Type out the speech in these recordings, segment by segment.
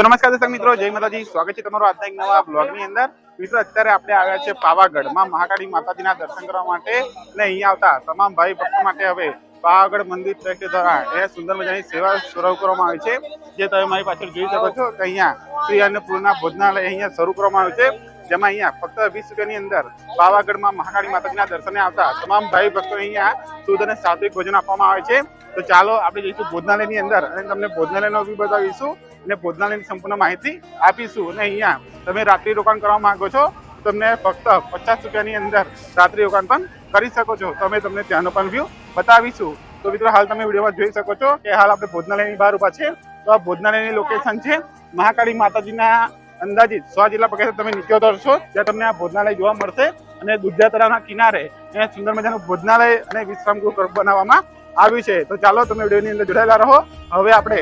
તો નમસ્કાર દર્શક મિત્રો, જય માતાજી. સ્વાગત છે તમારું આજના એક નવા બ્લોગની અંદર. મિત્રો, અત્યારે આપણે આવ્યા છે પાવાગઢમાં મહાકાળી માતાજીના દર્શન કરવા માટે. અને અહીંયા આવતા તમામ ભાઈ ભક્તો માટે હવે પાવાગઢ મંદિર ટ્રસ્ટ દ્વારા એ સુંદર મજાની સેવા શરૂ કરવામાં આવી છે. જે તમે મારી પાછળ જોઈ શકો છો અહીંયા શ્રી અન્નપૂર્ણા ભોજનાલય અહીંયા શરૂ કરવામાં આવ્યું છે. જેમાં અહીંયા ફક્ત વીસ રૂપિયાની અંદર પાવાગઢમાં મહાકાળી માતાજીના દર્શને આવતા તમામ ભાઈ ભક્તો અહીંયા શુદ્ધ અને સાત્વિક ભોજન આપવામાં આવે છે. તો ચાલો આપણે જઈશું ભોજનાલયની અંદર અને તમને ભોજનાલયનો વ્યૂ બતાવીશું અને ભોજનાલયની સંપૂર્ણ માહિતી આપીશું. અને અહીંયા તમે રાત્રિ રોકાણ કરવા માંગો છો, તમને ફક્ત પચાસ રૂપિયાની અંદર રાત્રિ રોકાણ પણ કરી શકો છો. તો અમે તમને ત્યાંનો પણ વ્યૂ બતાવીશું. તો મિત્રો, હાલ તમે વિડીયોમાં જોઈ શકો છો કે હાલ આપણે ભોજનાલયની બહાર ઊભા છે. તો આ ભોજનાલયની લોકેશન છે મહાકાળી માતાજીના અંદાજિત સો જેટલા પગે તમે નીચે ઉતરશો, ત્યાં તમને આ ભોજનાલય જોવા મળશે અને દુધિયા તળાવના કિનારે અહીંયા સુંદર મજાનું ભોજનાલય અને વિશ્રામ ગૃહ બનાવવામાં આવ્યું છે. તો ચાલો તમે વિડીયોની અંદર જોડાયેલા રહો. હવે આપણે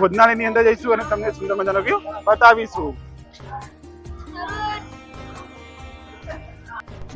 ભોજનાલયની અંદર જઈશું અને તમને સુંદર મજાનો વ્યૂ બતાવીશું.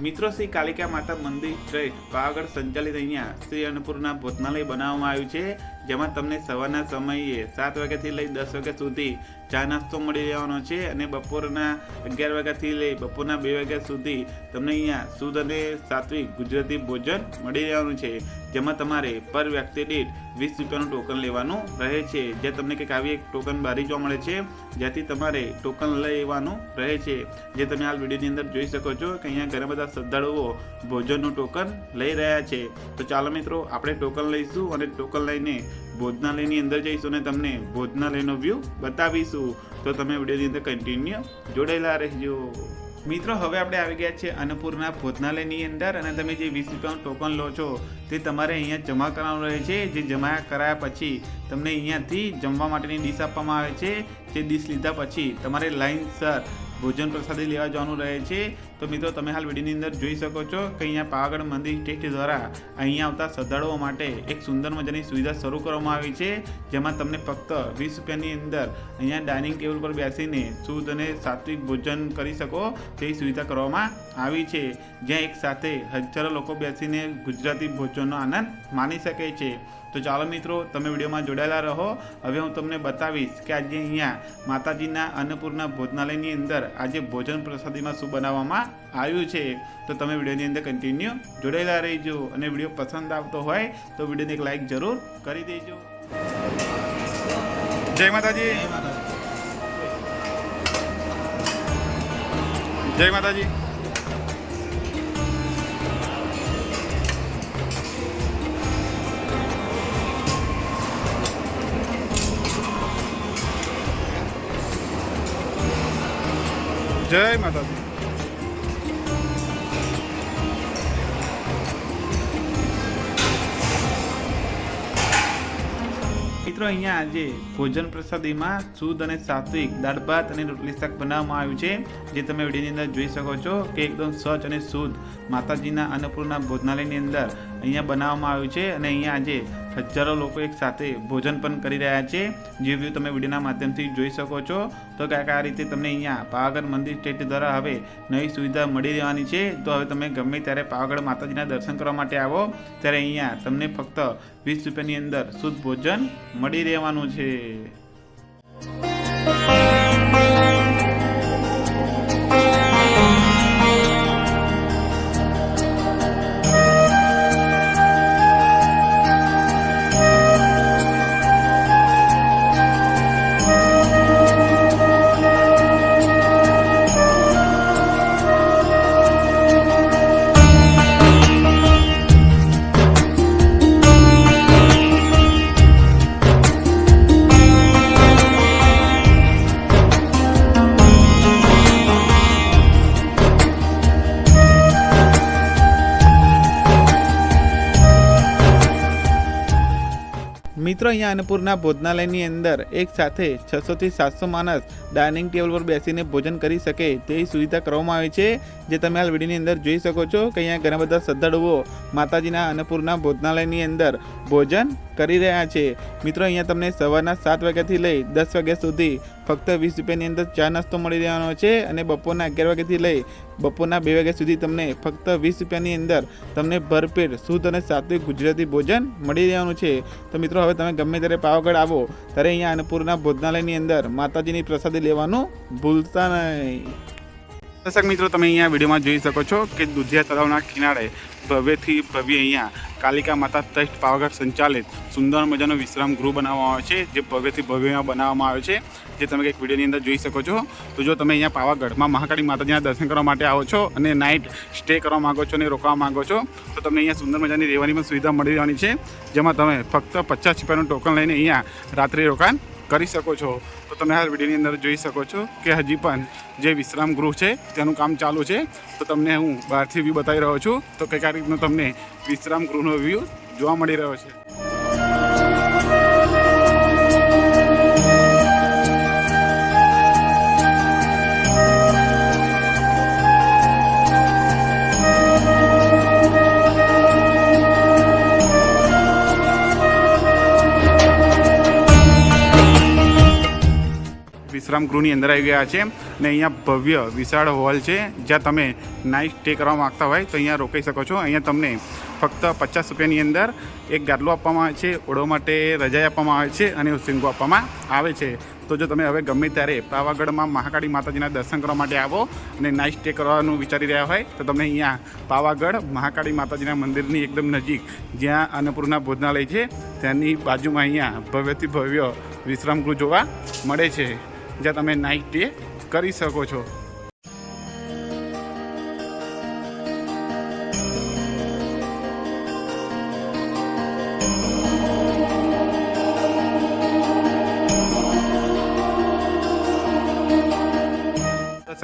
મિત્રો શ્રી કાલિકા માતા મંદિર ટ્રસ્ટ પાવાગઢ સંચાલિત અહીંયા શ્રી અન્નપૂર્ણા ભોજનાલય બનાવવામાં આવ્યું છે. જેમાં તમને સવારના સમયે સાત વાગ્યાથી લઈ દસ વાગ્યા સુધી ચા નાસ્તો મળી રહેવાનો છે અને બપોરના અગિયાર વાગ્યાથી લઈ બપોરના બે વાગ્યા સુધી તમને અહીંયા શુદ્ધ અને સાત્વિક ગુજરાતી ભોજન મળી રહેવાનું છે. જેમાં તમારે પર વ્યક્તિ દીઠ વીસ રૂપિયાનું ટોકન લેવાનું રહે છે. જે તમને કંઈક આવી એક ટોકન બારી જોવા મળે છે જ્યાંથી તમારે ટોકન લેવાનું રહે છે. જે તમે હાલ વિડીયોની અંદર જોઈ શકો છો કે અહીંયા ઘણા બધા શ્રદ્ધાળુઓ ભોજનનું ટોકન લઈ રહ્યા છે. તો ચાલો મિત્રો, આપણે ટોકન લઈશું અને ટોકન લઈને ભોજનાલયની અંદર જઈશું અને તમને ભોજનાલયનો વ્યૂ બતાવીશું. તો તમે વિડીયોની અંદર કન્ટિન્યુ જોડાયેલા રહેજો. મિત્રો, હવે આપણે આવી ગયા છે અન્નપૂર્ણા ભોજનાલયની અંદર અને તમે જે વીસ રૂપિયાનું ટોકન લો છો, તે તમારે અહીંયા જમા કરવાનું રહે છે. જે જમા કરાયા પછી તમને અહીંયાથી જમવા માટેની ડીશ આપવામાં આવે છે. જે ડીશ લીધા પછી તમારે લાઈનસર ભોજન પ્રસાદી લેવા જવાનું રહે છે. તો મિત્રો, તમે હાલ વિડીયોની અંદર જોઈ શકો છો કે અહીંયા પાવાગઢ મંદિર ટ્રસ્ટ દ્વારા અહીંયા આવતા શ્રદ્ધાળુઓ માટે એક સુંદર મજાની સુવિધા શરૂ કરવામાં આવી છે, જેમાં તમને ફક્ત વીસ રૂપિયાની અંદર અહીંયા ડાઇનિંગ ટેબલ પર બેસીને શુદ્ધ અને સાત્વિક ભોજન કરી શકો તેવી સુવિધા કરવામાં આવી છે. જ્યાં એક સાથે હજારો લોકો બેસીને ગુજરાતી ભોજનનો આનંદ માણી શકે છે. તો ચાલો મિત્રો, તમે વિડીયોમાં જોડાયેલા રહો. હવે હું તમને બતાવીશ કે આજે અહીંયા માતાજીના અન્નપૂર્ણા ભોજનાલયની અંદર આજે ભોજન પ્રસાદીમાં શું બનાવવામાં આવ્યું છે, તો તમે વિડીયોની અંદર કન્ટિન્યુ જોડાયેલા રહીજો અને વીડિયો પસંદ આવતો હોય તો વિડીયોને એક લાઈક જરૂર કરી દેજો. જય માતાજી. જય માતાજી. જય માતાજી. મિત્રો, અહીંયા આજે ભોજન પ્રસાદીમાં શુદ્ધ અને સાત્વિક દાળ ભાત અને રોટલી શાક બનાવવામાં આવ્યું છે, જે તમે વિડીયોની અંદર જોઈ શકો છો કે એકદમ સ્વચ્છ અને શુદ્ધ માતાજીના અન્નપૂર્ણા ભોજનાલયની અંદર અહીંયા બનાવવામાં આવ્યું છે અને અહીંયા આજે હજારો લોકો એક સાથે ભોજન પણ કરી રહ્યા છે. જે વ્યૂ તમે વિડીયોના માધ્યમથી જોઈ શકો છો. તો કાંઈક આ રીતે તમને અહીંયા પાવાગઢ મંદિર સ્ટેટ દ્વારા હવે નવી સુવિધા મળી રહેવાની છે. તો હવે તમે ગમે ત્યારે પાવાગઢ માતાજીના દર્શન કરવા માટે આવો, ત્યારે અહીંયા તમને ફક્ત વીસ રૂપિયાની અંદર શુદ્ધ ભોજન મળી રહેવાનું છે. મિત્રો અહીંયા અન્નપૂર્ણા ભોજનાલયની અંદર એક સાથે છસોથી સાતસો માણસ ડાઇનિંગ ટેબલ પર બેસીને ભોજન કરી શકે તેવી સુવિધા કરવામાં આવી છે, જે તમે હાલ વિડીયોની અંદર જોઈ શકો છો કે અહીંયા ઘણા બધા શ્રદ્ધાળુઓ માતાજીના અન્નપૂર્ણા ભોજનાલયની અંદર ભોજન કરી રહ્યા છે. મિત્રો અહીંયા તમને સવારના સાત વાગ્યાથી લઈ દસ વાગ્યા સુધી ફક્ત વીસ રૂપિયાની અંદર ચા નાસ્તો મળી રહેવાનો છે અને બપોરના અગિયાર વાગ્યાથી લઈ બપોરના બે વાગ્યા સુધી તમને ફક્ત વીસ રૂપિયાની અંદર તમને ભરપેટ શુદ્ધ અને સાત્વિક ગુજરાતી ભોજન મળી રહેવાનું છે. તો મિત્રો હવે તમે ગમે ત્યારે પાવાગઢ આવો, ત્યારે અહીંયા અન્નપૂર્ણા ભોજનાલયની અંદર માતાજીની પ્રસાદી લેવાનું ભૂલતા નહીં. દર્શક મિત્રો, તમે અહીંયા વિડીયોમાં જોઈ શકો છો કે દુધિયા તળાવના કિનારે ભવ્યથી ભવ્ય અહીંયા કાલિકા માતા ટ્રસ્ટ પાવાગઢ સંચાલિત સુંદર મજાનો વિશ્રામ ગૃહ બનાવવામાં આવે છે, જે ભવ્યથી ભવ્યમાં બનાવવામાં આવે છે, જે તમે એક વિડીયોની અંદર જોઈ શકો છો. તો જો તમે અહીંયા પાવાગઢમાં મહાકાળી માતાજીના દર્શન કરવા માટે આવો છો અને નાઇટ સ્ટે કરવા માગો છો અને રોકવા માગો છો, તો તમને અહીંયા સુંદર મજાની રહેવાની પણ સુવિધા મળી રહેવાની છે, જેમાં તમે ફક્ત પચાસ રૂપિયાનું ટોકન લઈને અહીંયા રાત્રે રોકાણ કરી શકો છો. તો તમે આ વિડીયોની અંદર જોઈ શકો છો કે હજી પણ જે વિશ્રામ ગૃહ છે, તેનું કામ ચાલુ છે. તો તમને હું બહારથી વ્યૂ બતાવી રહ્યો છું. તો કઈ આ રીતનો તમને વિશ્રામ ગૃહનો વ્યૂ જોવા મળી રહ્યો છે. વિશ્રામ ગૃહની અંદર આવી ગયા છે ને અહીંયા ભવ્ય, વિશાળ હોલ છે. જ્યાં તમે નાઇટ સ્ટે કરવા માગતા હોય તો અહીંયા રોકાઈ શકો છો. અહીંયા તમને ફક્ત પચાસ રૂપિયાની અંદર એક ગાદલું આપવામાં આવે છે, ઓળો માટે રજાઈ આપવામાં આવે છે અને ઉસિંગો આપવામાં આવે છે. તો જો તમે હવે ગમે ત્યારે પાવાગઢમાં મહાકાળી માતાજીના દર્શન કરવા માટે આવો અને નાઇટ સ્ટે કરવાનું વિચારી રહ્યા હોય, તો તમને અહીંયા પાવાગઢ મહાકાળી માતાજીના મંદિરની એકદમ નજીક જ્યાં અન્નપૂર્ણા ભોજનાલય છે, ત્યાંની બાજુમાં અહીંયા ભવ્યથી ભવ્ય વિશ્રામ ગૃહ જોવા મળે છે. જ્યાં તમે નાઇટ ડે કરી શકો છો.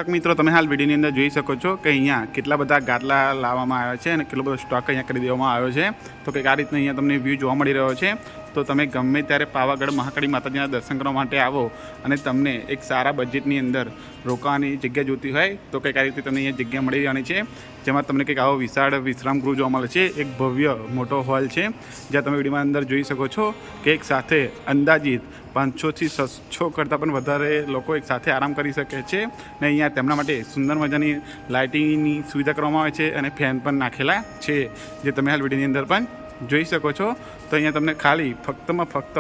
દર્શક મિત્રો, તમે હાલ વિડીયોની અંદર જોઈ શકો છો કે અહીંયા કેટલા બધા ગાદલા લાવવામાં આવ્યા છે અને કેટલો બધો સ્ટોક અહીંયા કરી દેવામાં આવ્યો છે. તો કંઈક આ રીતના અહીંયા તમને વ્યૂ જોવા મળી રહ્યો છે. તો તમે ગમે ત્યારે પાવાગઢ મહાકાળી માતાજીના દર્શન કરવા માટે આવો અને તમને એક સારા બજેટની અંદર રોકાવાની જગ્યા જોતી હોય, તો કંઈક આ રીતે તમને અહીંયા જગ્યા મળી જવાની છે. જેમાં તમને કંઈક આવો વિશાળ વિશ્રામ ગૃહ જોવા મળે છે. એક ભવ્ય મોટો હોલ છે, જ્યાં તમે વિડીયોમાં અંદર જોઈ શકો છો કે એક સાથે અંદાજિત પાંચસોથી છસો કરતાં પણ વધારે લોકો એક સાથે આરામ કરી શકે છે ને અહીંયા તેમના માટે સુંદર મજાની લાઇટિંગની સુવિધા કરવામાં આવે છે અને ફેન પણ નાખેલા છે, જે તમે હાલ વિડીયોની અંદર પણ જોઈ શકો છો. તો અહીંયા તમને ખાલી ફક્તમાં ફક્ત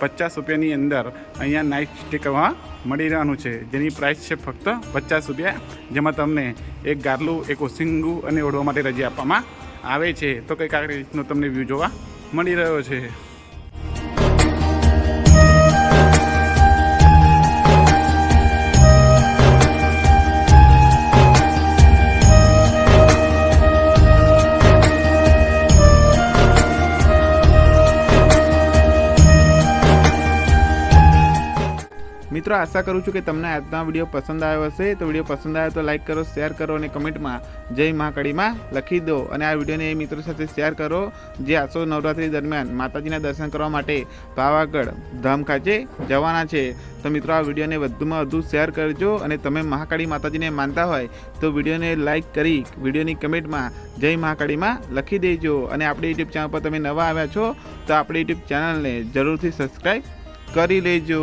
પચાસ રૂપિયાની અંદર અહીંયા નાઇટ સ્ટે કરવા મળી રહેવાનું છે. જેની પ્રાઇસ છે ફક્ત પચાસ રૂપિયા. જેમાં તમને એક ગારલું, એક ઓસિંગુ અને ઓઢવા માટે રજા આપવામાં આવે છે. તો કંઈક આ રીતનો તમને વ્યૂ જોવા મળી રહ્યો છે. મિત્રો, આશા કરું છું કે તમને આજનો વીડિયો પસંદ આવ્યો હશે. તો વીડિયો પસંદ આવ્યો તો લાઈક કરો, શેર કરો અને કમેન્ટમાં જય મહાકાળીમાં લખી દો. અને આ વિડીયોને એ મિત્રો સાથે શેર કરો જે આસો નવરાત્રી દરમિયાન માતાજીના દર્શન કરવા માટે પાવાગઢ ધામ ખાતે જવાના છે. તો મિત્રો, આ વિડીયોને વધુમાં વધુ શેર કરજો અને તમે મહાકાળી માતાજીને માનતા હોય તો વિડીયોને લાઈક કરી, વિડીયોની કમેન્ટમાં જય મહાકાળીમાં લખી દેજો. અને આપણી યુટ્યુબ ચેનલ પર તમે નવા આવ્યા છો તો આપણી યુટ્યુબ ચેનલને જરૂરથી સબસ્ક્રાઈબ કરી લેજો.